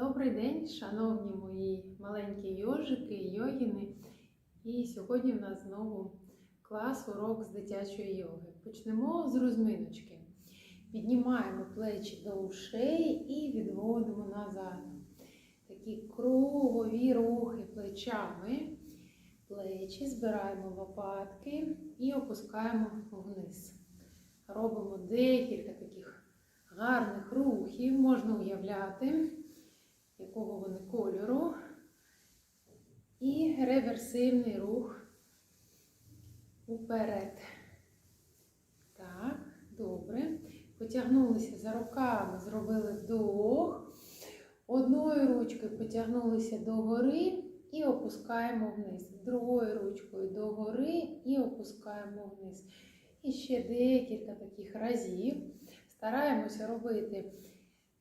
Добрий день, шановні мої маленькі йожики йогіни. І сьогодні в нас знову клас урок з дитячої йоги. Почнемо з розминочки. Піднімаємо плечі до ушей і відводимо назад. Такі кругові рухи плечами. Плечі збираємо лопатки і опускаємо вниз. Робимо декілька таких гарних рухів, можна уявляти, якого вони кольору. І реверсивний рух уперед. Так, добре. Потягнулися за руками, зробили вдох. Одною ручкою потягнулися догори і опускаємо вниз. Другою ручкою догори і опускаємо вниз. І ще декілька таких разів. Стараємося робити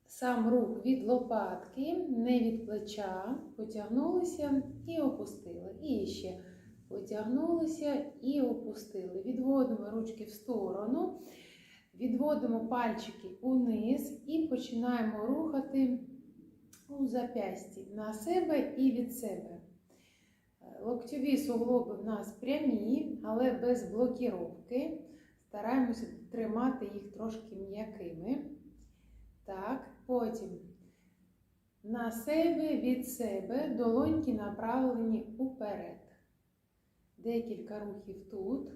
сам рух від лопатки, не від плеча. Потягнулися і опустили. І ще потягнулися і опустили. Відводимо ручки в сторону, відводимо пальчики униз і починаємо рухати у зап'ясті на себе і від себе. Локтєві суглоби в нас прямі, але без блокіровки. Стараємося тримати їх трошки м'якими. Так, потім на себе від себе долоньки направлені уперед. Декілька рухів тут.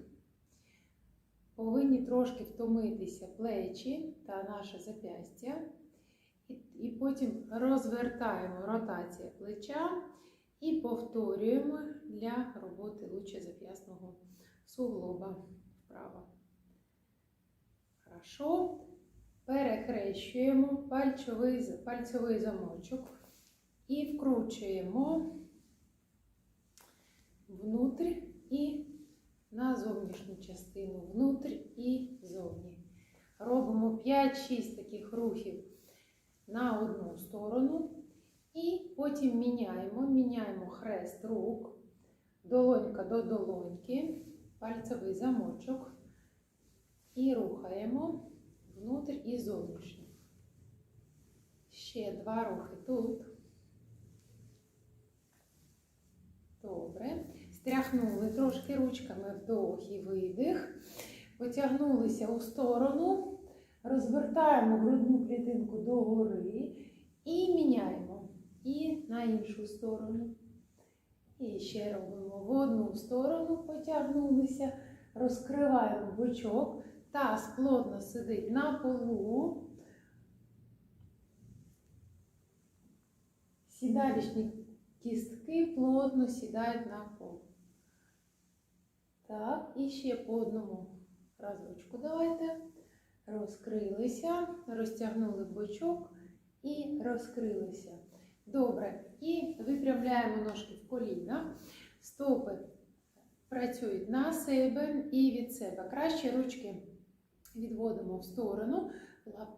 Повинні трошки втомитися плечі та наше зап'ястя. І, потім розвертаємо ротація плеча і повторюємо для роботи лучезап'ясного суглоба вправо. Хорошо. Перехрещуємо пальцевий, пальцевий замочок і вкручуємо внутрь і на зовнішню частину, внутрь і зовні. Робимо 5-6 таких рухів на одну сторону. І потім міняємо, міняємо хрест рук, долонька до долоньки, пальцевий замочок. І рухаємо внутрь і зовнішньо. Ще два рухи тут. Добре. Стряхнули трошки ручками вдох і видих. Потягнулися у сторону, розвертаємо грудну клітинку догори і міняємо. І на іншу сторону. І ще робимо в одну сторону, потягнулися, розкриваємо бочок. Таз плотно сидить на полу. Сідалічні кістки плотно сідають на пол. Так, і ще по одному разочку давайте. Розкрилися, розтягнули бочок і розкрилися. Добре. І випрямляємо ножки в коліна. Стопи працюють на себе і від себе. Краще ручки відводимо в сторону.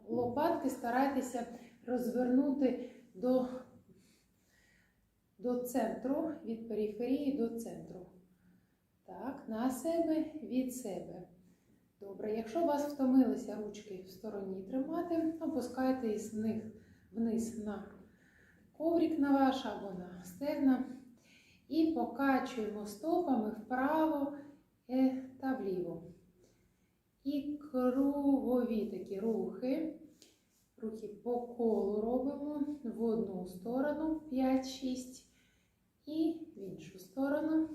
Лопатки старайтеся розвернути до, до центру, від периферії до центру. Так, на себе, від себе. Добре, якщо у вас втомилися ручки в стороні тримати, опускайте із них вниз на коврик на ваш або на стегна. І покачуємо стопами вправо та вліво. І кругові такі рухи. Рухи по колу робимо в одну сторону 5-6. І в іншу сторону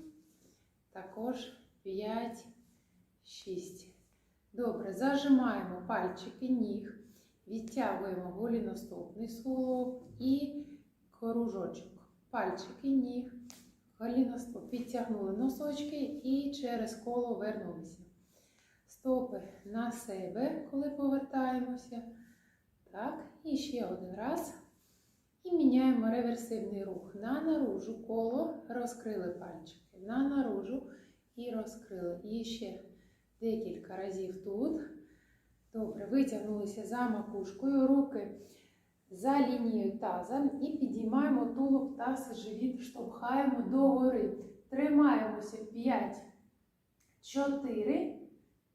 також 5-6. Добре, зажимаємо пальчики ніг, відтягуємо голіностопний суглоб і кружочок. Пальчики ніг, голіностоп. Підтягнули носочки і через коло вернулися. Стопи на себе, коли повертаємося. Так, і ще один раз. І міняємо реверсивний рух. На наружу коло розкрили пальчики. На наружу і розкрили. І ще декілька разів тут. Добре, витягнулися за макушкою, руки за лінією таза і підіймаємо тулуб таз, живіт, штовхаємо догори. Тримаємося 5, 4,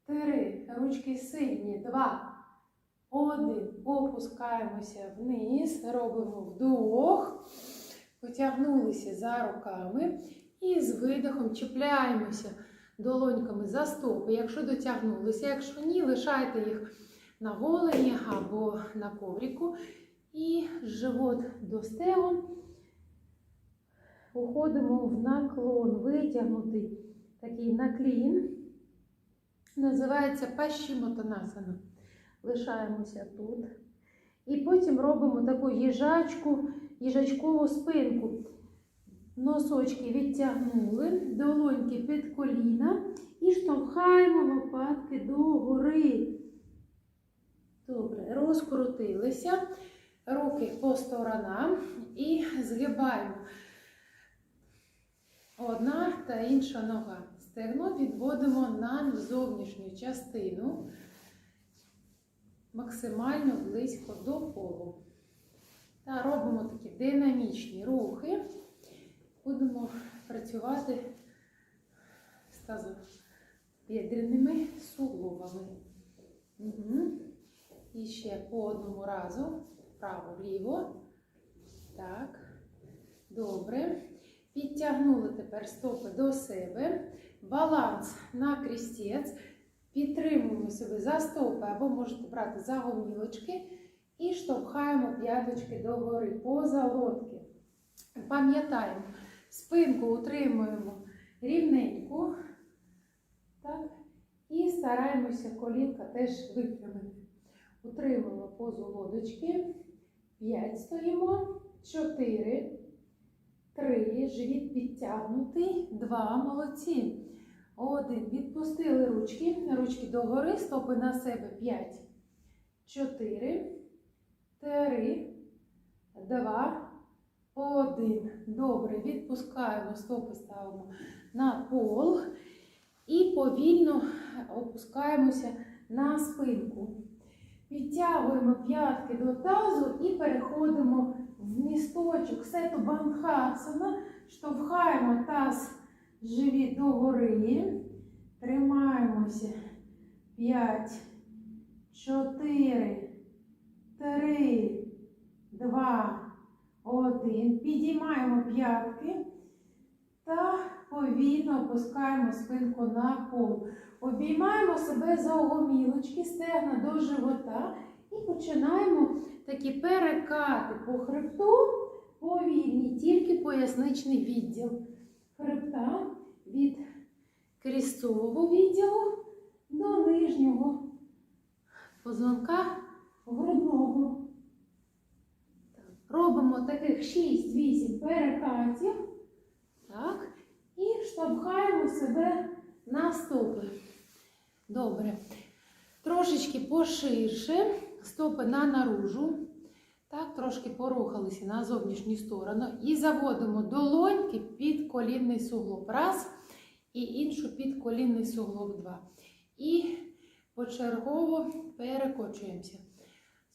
3. Ручки сильні. 2, Один. Опускаємося вниз, робимо вдох, потягнулися за руками і з видихом чіпляємося долоньками за стопи. Якщо дотягнулися, якщо ні, лишайте їх на голені або на ковріку. І живот до стегон. Уходимо в наклон, витягнутий такий наклін. Називається пащімотанасана. Лишаємося тут. І потім робимо таку їжачку, їжачкову спинку. Носочки відтягнули, долоньки під коліна і штовхаємо лопатки догори. Добре, розкрутилися. Руки по сторонам і згибаємо. Одна та інша нога. Стегно відводимо на зовнішню частину максимально близько до полу. Та робимо такі динамічні рухи. Будемо працювати з тазобідреними суглобами. Угу. І ще по одному разу. Вправо-вліво. Так. Добре. Підтягнули тепер стопи до себе. Баланс на крістець. Підтримуємо себе за стопи або можете брати за гомілочки. І штовхаємо п'яточки догори поза лодки. Пам'ятаємо, спинку утримуємо рівненьку. Так. І стараємося колінка теж випрямити. Утримуємо позу лодочки. 5 стоїмо. 4. 3. Живіт підтягнутий. 2. Молодці. 1. Відпустили ручки. Ручки догори. Стопи на себе. 5. 4. 3. 2. 1. Добре. Відпускаємо. Стопи ставимо на пол. І повільно опускаємося на спинку. Підтягуємо п'ятки до тазу і переходимо в місточок сету бандхасана. Штовхаємо таз живіт догори. Тримаємося. 5, 4, 3, 2, 1. Підіймаємо п'ятки та повільно опускаємо спинку на пол. Обіймаємо себе за огомілочки, стегна до живота і починаємо такі перекати по хребту повільні, тільки поясничний відділ хребта від крістового відділу до нижнього позвонка грудного. Робимо таких 6-8 перекатів. Так. І штовхаємо себе на стопи. Добре. Трошечки поширше, стопи на наружу. Так, трошки порухалися на зовнішню сторону. І заводимо долоньки під колінний суглоб. Раз. І іншу під колінний суглоб. Два. І почергово перекочуємося.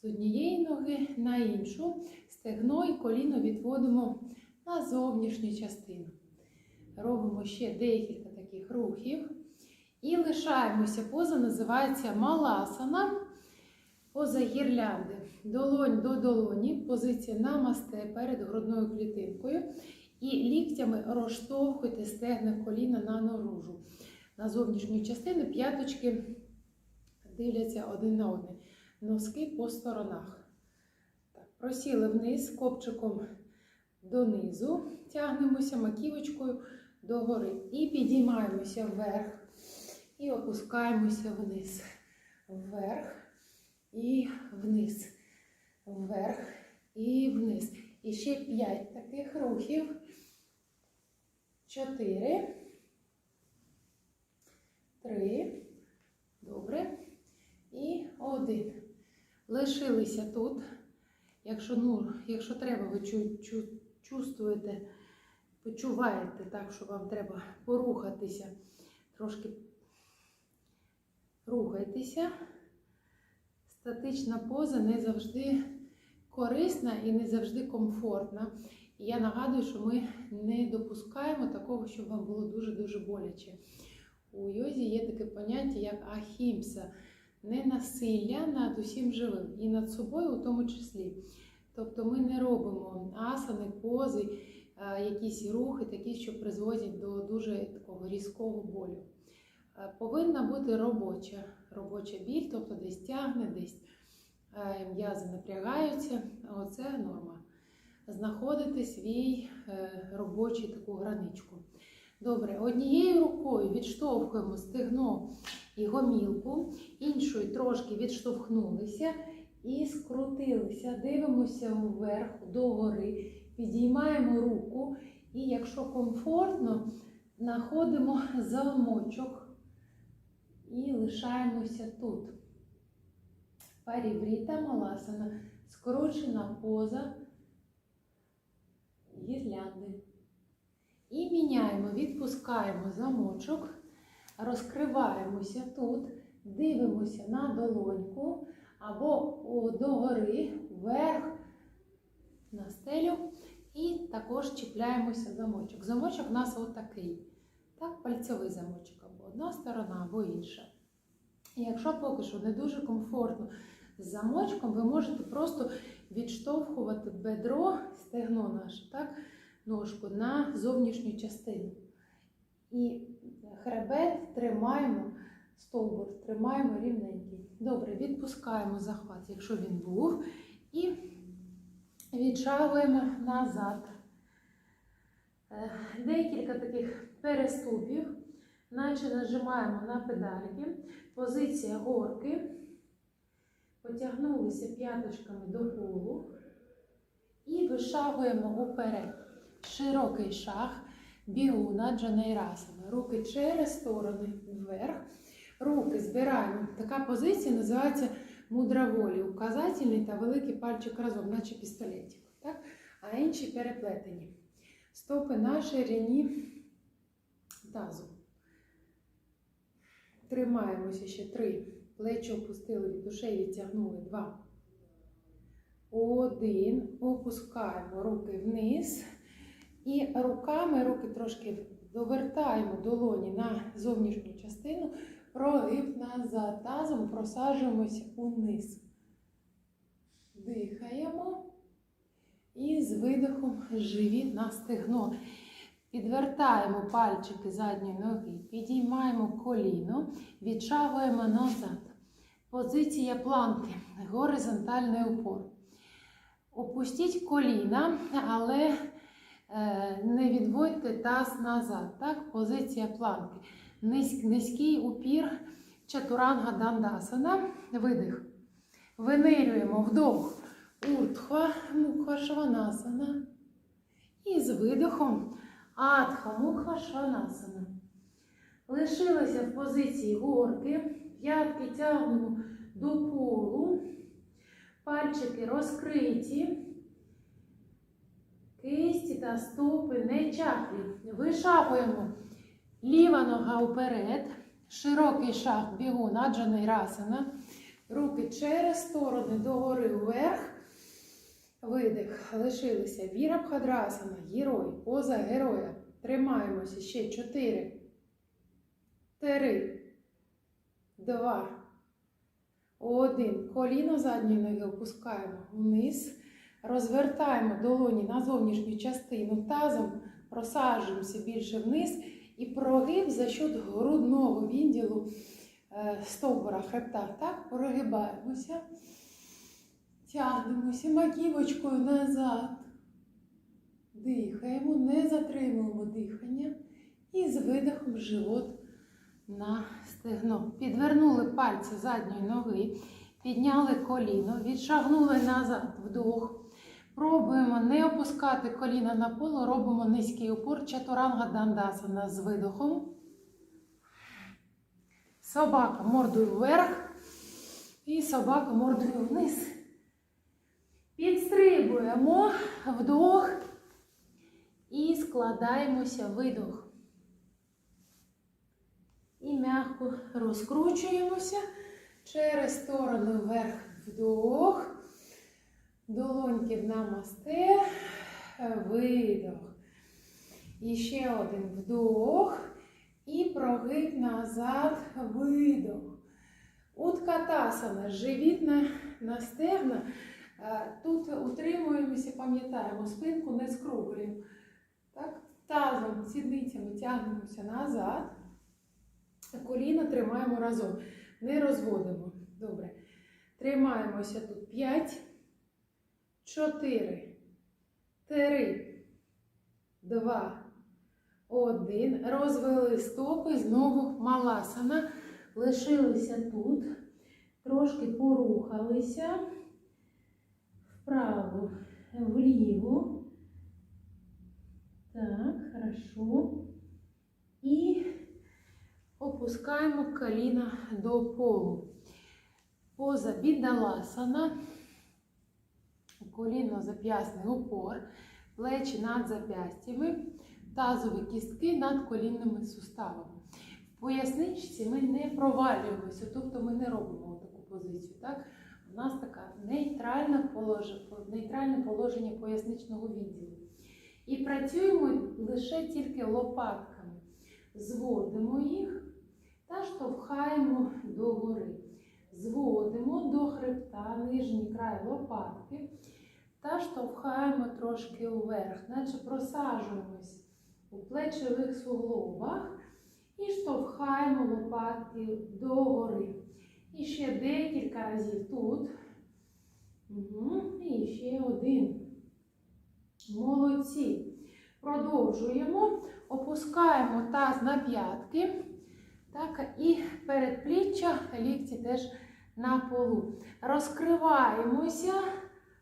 З однієї ноги на іншу. Стегно і коліно відводимо на зовнішню частину. Робимо ще декілька таких рухів. І лишаємося. Поза називається маласана. Поза гірлянди. Долонь до долоні. Позиція намасте перед грудною клітинкою. І ліктями розштовхуйте стегна коліна на наружу. На зовнішню частину п'яточки дивляться один на один. Носки по сторонах. Так, Просіли вниз копчиком донизу. Тягнемося маківочкою догори. І підіймаємося вверх. І опускаємося вниз. Вверх і вниз. Вверх і вниз. І ще 5 таких рухів. 4. 3. Добре. І 1. Лишилися тут. Якщо, ну, якщо треба, ви чу, чу, чувствуєте, почуваєте так, що вам треба порухатися, трошки рухайтеся. Статична поза не завжди корисна і не завжди комфортна. І я нагадую, що ми не допускаємо такого, щоб вам було дуже-дуже боляче. У йозі є таке поняття, як ахімса. не насилля над усім живим і над собою у тому числі. Тобто ми не робимо асани, пози, е, якісь рухи, такі, що призводять до дуже такого різкого болю. Е, Повинна бути робоча, робоча біль, тобто десь тягне, десь е, м'язи напрягаються. Оце норма. Знаходити свій е, робочий таку граничку. Добре, однією рукою відштовхуємо стегно і гомілку, іншою трошки відштовхнулися і скрутилися. Дивимося вверх, догори, підіймаємо руку і, якщо комфортно, знаходимо замочок і лишаємося тут. Парівріта маласана, скорочена поза гірлянди. І міняємо, відпускаємо замочок, розкриваємося тут, дивимося на долоньку або догори, вверх на стелю. І також чіпляємося замочок. Замочок у нас отакий. Так, пальцевий замочок, або одна сторона, або інша. І якщо поки що не дуже комфортно з замочком, ви можете просто відштовхувати бедро, стегно наше, так, ножку на зовнішню частину. І хребет тримаємо, стовбур тримаємо рівненький. Добре, відпускаємо захват, якщо він був, і віджавуємо назад. Е, Декілька таких переступів, наче нажимаємо на педальки. Позиція горки. Потягнулися п'яточками до полу і вишагуємо уперед. Широкий шаг, бігуна джанейрасана. Руки через сторони вверх. Руки збираємо. Така позиція називається мудра волі. Указательний та великий пальчик разом, наче пістолетик. Так? А інші переплетені. Стопи на ширині тазу. Тримаємося ще три. Плечі опустили від душі, відтягнули. Два. Один. Опускаємо руки вниз. І руками, руки трошки довертаємо долоні на зовнішню частину, прогиб назад. Тазом просаджуємося униз. Дихаємо. І з видихом живіт на стегно. Підвертаємо пальчики задньої ноги, підіймаємо коліно, відшагуємо назад. Позиція планки, горизонтальний упор. Опустіть коліна, але е, не відводьте таз назад. Так? Позиція планки. Низький упір чатуранга дандасана. Видих. Винирюємо вдох. Уртхва, мукха шванасана. І з видихом Адха мукха шванасана. Лишилися в позиції горки. П'ятки тягнемо до полу. Пальчики розкриті. Кисті та стопи не чахлі. Вишагуємо. Ліва нога вперед. Широкий шаг бігун аджаний расана. Руки через сторони догори вверх. Видих. Лишилися. Віра Бхадрасана. Герой. Поза героя. Тримаємося ще 4. 3. 2. 1. Коліно задньої ноги опускаємо вниз. Розвертаємо долоні на зовнішню частину тазом. Просаджуємося більше вниз. І прогиб за счет грудного відділу е, стовбура хребта. Так, прогибаємося. Тягнемося маківочкою назад. Дихаємо, не затримуємо дихання. І з видихом живот на стегно. Підвернули пальці задньої ноги, підняли коліно, відшагнули назад вдох. Пробуємо не опускати коліна на поло, робимо низький опор чатуранга дандасана з видохом. Собака мордою вверх і собака мордою вниз. Підстрибуємо вдох і складаємося видох. І м'яко розкручуємося через сторону вверх вдох. Долоньки в намасте, видох. І ще один вдох. І прогиб назад, видох. Уткатасана, живіт на, на стегна. Е, Тут утримуємося, пам'ятаємо, спинку не скруглюємо. Так? Тазом, сідницями тягнемося назад. Коліна тримаємо разом. Не розводимо. Добре. Тримаємося тут 5, 4, 3, 2, 1. Розвели стопи, знову маласана. Лишилися тут. Трошки порухалися. Вправо, вліво. Так, хорошо. І опускаємо коліна до полу. Поза бідаласана. Коліно зап'ясний упор, плечі над зап'ястями, тазові кістки над колінними суставами. В поясничці ми не провалюємося, тобто ми не робимо таку позицію. Так? У нас така нейтральне положення, нейтральне положення поясничного відділу. І працюємо лише тільки лопатками. Зводимо їх та штовхаємо догори. Зводимо до хребта нижній край лопатки та штовхаємо трошки вверх, наче просаджуємось у плечових суглобах і штовхаємо лопатки догори. І ще декілька разів тут. І ще один. Молодці. Продовжуємо. Опускаємо таз на п'ятки. Так, і передпліччя, лікті теж на полу. Розкриваємося,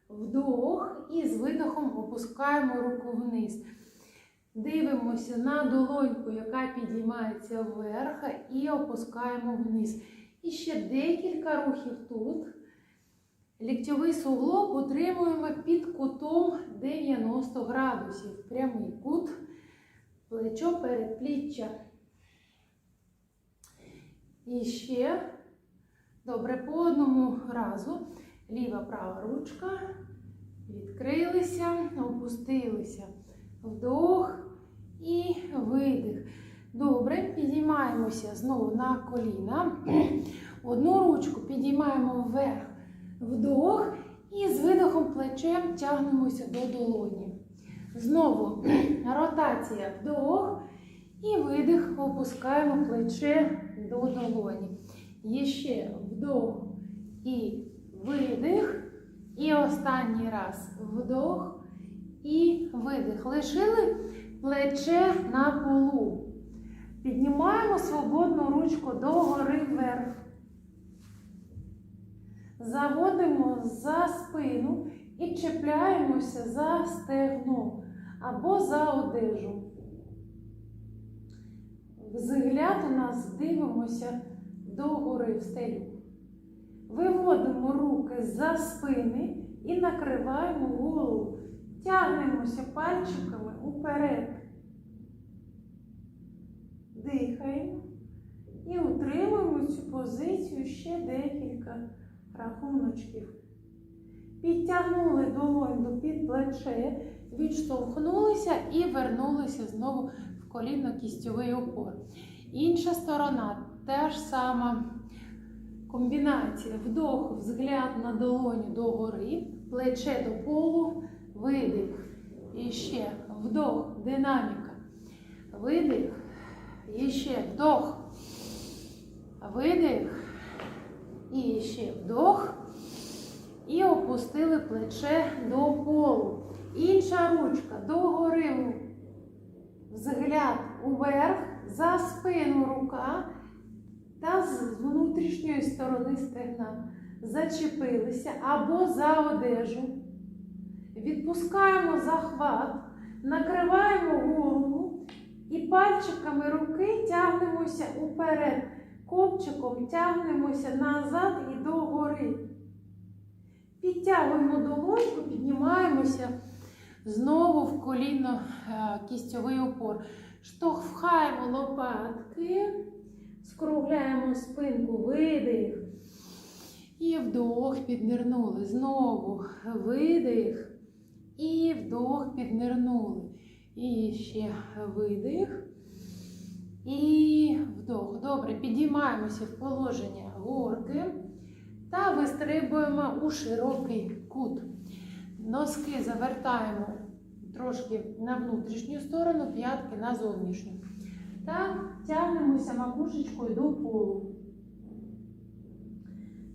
вдох і з видохом опускаємо руку вниз. Дивимося на долоньку, яка підіймається вверх, і опускаємо вниз. І ще декілька рухів тут. Ліктьовий суглоб утримуємо під кутом 90 градусів. Прямий кут, плечо передпліччя. І ще. Добре, по одному разу. Ліва права ручка. Відкрилися, опустилися. Вдох і видих. Добре, підіймаємося знову на коліна. Одну ручку підіймаємо вверх. Вдох. І з видохом плечем тягнемося до долоні. Знову ротація вдох. І видих, опускаємо плече до долоні. І ще вдох і видих. І останній раз вдох і видих. Лишили плече на полу. Піднімаємо свободну ручку догори вверх. Заводимо за спину і чіпляємося за стегно або за одежу. Взгляд у нас дивимося догори в стелю. Виводимо руки за спини і накриваємо голову. Тягнемося пальчиками уперед. Дихаємо і утримуємо цю позицію ще декілька рахуночків. Підтягнули долоньку під плече, відштовхнулися і вернулися знову в колінно-кістьовий опор. Інша сторона та ж сама комбінація. Вдох, взгляд на долоню догори, плече до полу, видих. І ще вдох, динаміка. Видих. І вдох. Видих. І ще вдох. І опустили плече до полу. Інша ручка догори. Взгляд уверх, за спину рука та з внутрішньої сторони стегна. Зачепилися або за одежу. Відпускаємо захват, накриваємо голову і пальчиками руки тягнемося уперед. Копчиком тягнемося назад і догори. Підтягуємо долоньку, піднімаємося знову в коліно кістьовий опор. Штовхаємо лопатки, скругляємо спинку, видих. І вдох, піднирнули. Знову видих. І вдох, піднирнули. І ще видих. І вдох. Добре, підіймаємося в положення горки та вистрибуємо у широкий кут. Носки завертаємо трошки на внутрішню сторону, п'ятки на зовнішню. Та тягнемося макушечкою до полу.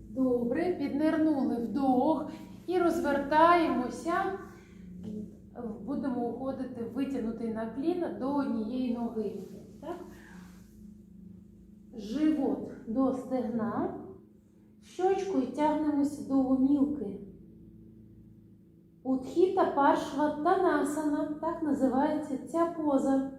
Добре, піднирнули вдох і розвертаємося. Будемо уходити витягнутий наклін до однієї ноги. Так? Живот до стегна. Щочкою тягнемося до гомілки. Утхіта паршва танасана, так називається ця поза.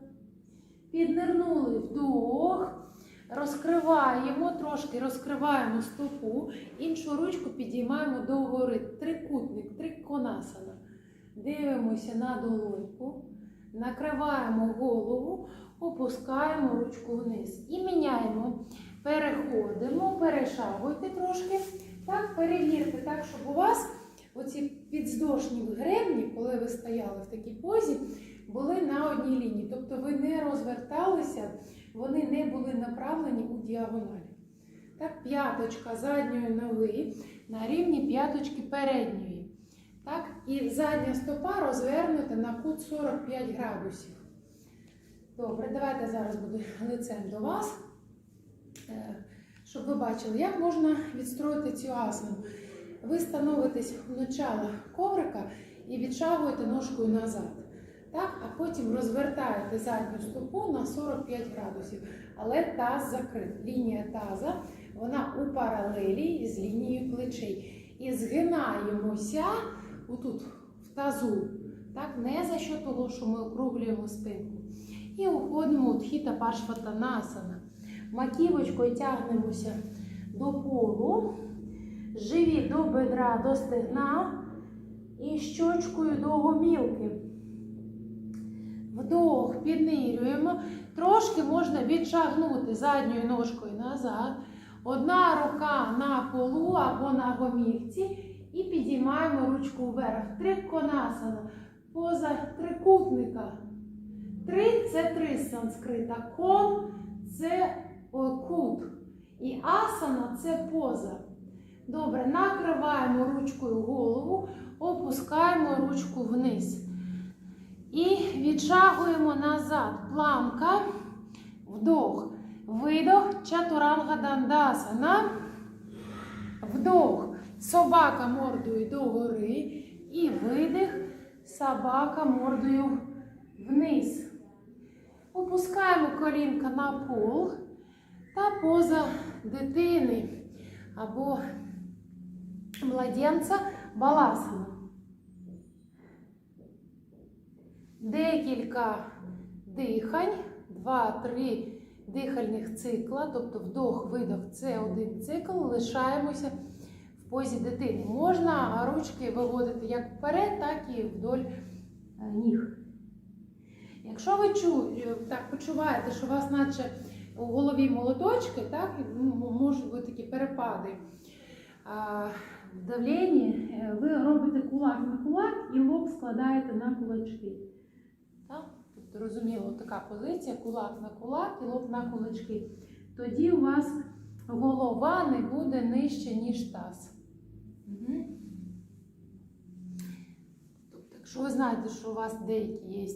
Піднирнули вдох, розкриваємо, трошки розкриваємо стопу, іншу ручку підіймаємо догори. Трикутник, триконасана. Дивимося на долоньку, накриваємо голову, опускаємо ручку вниз. І міняємо. Переходимо, перешагуйте трошки. Так, перевірте так, щоб у вас оці підздошні гребні, коли ви стояли в такій позі, були на одній лінії. Тобто ви не розверталися, вони не були направлені у діагоналі. Так, п'яточка задньої ноги на рівні п'яточки передньої. Так, і задня стопа розвернута на кут 45 градусів. Добре, давайте зараз буду лицем до вас, е, щоб ви бачили, як можна відстроїти цю асану. Ви становитесь в начало коврика і відшагуєте ножкою назад. Так? А потім розвертаєте задню стопу на 45 градусів. Але таз закрит. Лінія таза вона у паралелі з лінією плечей. І згинаємося отут, в тазу. Так? Не за що того, що ми округлюємо спинку. І уходимо у тхіта паршватанасана. Маківочкою тягнемося до полу. Живіт до бедра, до стегна і щочкою до гомілки. Вдох, піднирюємо. Трошки можна відшагнути задньою ножкою назад. Одна рука на полу або на гомілці. І підіймаємо ручку вверх. Триконасана. Поза трикутника. Три це три з санскрита. Кон це кут. І асана це поза. Добре, накриваємо ручкою голову, опускаємо ручку вниз. І відшагуємо назад. Планка, вдох, видох, чатуранга дандасана. Вдох, собака мордою догори. І видих, собака мордою вниз. Опускаємо колінка на пол та поза дитини або младенця баласана. Декілька дихань, два-три дихальних цикла, тобто вдох-видох це один цикл, лишаємося в позі дитини. Можна ручки виводити як вперед, так і вдоль е, ніг. Якщо ви чу, е, так, почуваєте, що у вас наче у голові молоточки, так, ну, можуть бути такі перепади в давленні, е, ви робите кулак на кулак і лоб складаєте на кулачки. Так? Тобто, розуміло, така позиція, кулак на кулак і лоб на кулачки. Тоді у вас голова не буде нижче, ніж таз. Тобто, якщо ви знаєте, що у вас деякі є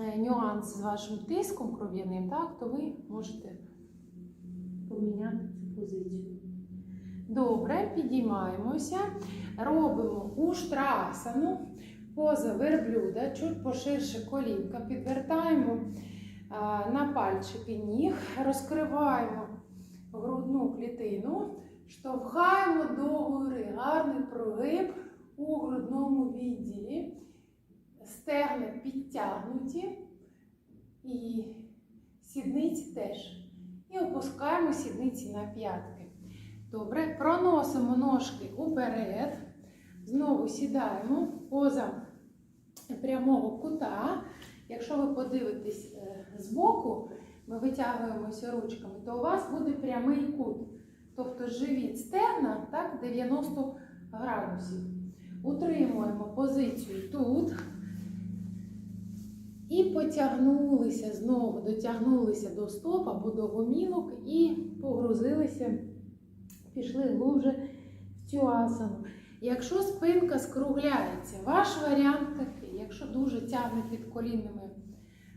е, нюанси з вашим тиском кров'яним, то ви можете поміняти цю позицію. Добре, підіймаємося, робимо уштрасану, поза верблюда, чуть поширше колінка, підвертаємо на пальчики ніг, розкриваємо грудну клітину, штовхаємо догори, гарний прогиб у грудному відділі, стегна підтягнуті і сідниці теж. І опускаємо сідниці на п'ятки. Добре, проносимо ножки уперед. Знову сідаємо поза прямого кута. Якщо ви подивитесь е, збоку, ми витягуємося ручками, то у вас буде прямий кут. Тобто живіт стегна так, 90 градусів. Утримуємо позицію тут. І потягнулися знову, дотягнулися до стоп або до гомілок і погрузилися пішли глубже в цю асану. Якщо спинка скругляється, ваш варіант такий, якщо дуже тягне під колінними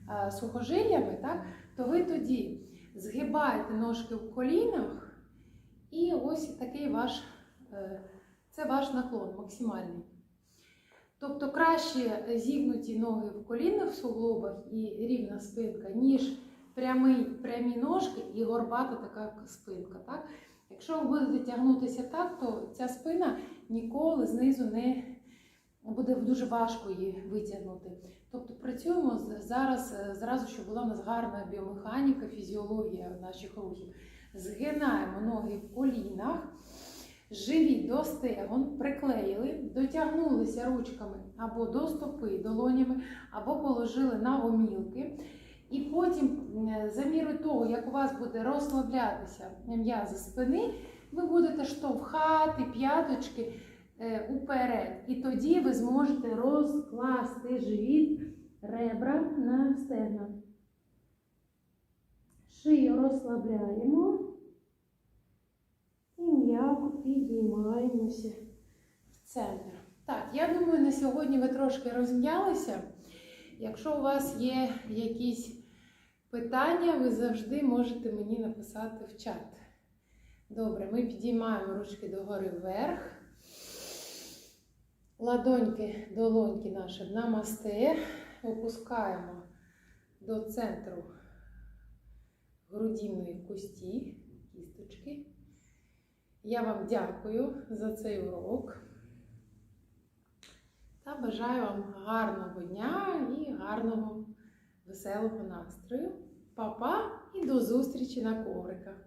е, сухожиллями, так, то ви тоді згибаєте ножки в колінах, і ось такий ваш, е, це ваш наклон максимальний. Тобто краще зігнуті ноги в колінах в суглобах і рівна спинка, ніж прямий, прямі ножки і горбата така спинка. Так? Якщо ви будете тягнутися так, то ця спина ніколи знизу не буде дуже важко її витягнути. Тобто працюємо зараз, е, зразу, щоб була в нас гарна біомеханіка, фізіологія наших рухів. Згинаємо ноги в колінах, живіт до стегон, приклеїли, дотягнулися ручками або до стопи долонями, або положили на гомілки. І потім, за мірою того, як у вас буде розслаблятися м'язи спини, ви будете штовхати п'яточки е, уперед. І тоді ви зможете розкласти живіт ребра на стегна. Розслабляємо і м'яко підіймаємося в центр. Так, я думаю, на сьогодні ви трошки розм'ялися. Якщо у вас є якісь питання, ви завжди можете мені написати в чат. Добре, ми підіймаємо ручки догори вверх. Ладоньки, долоньки наші намасте. Опускаємо до центру грудинної кості, кісточки. Я вам дякую за цей урок. Та бажаю вам гарного дня і гарного, веселого настрою. Па-па і до зустрічі на ковриках!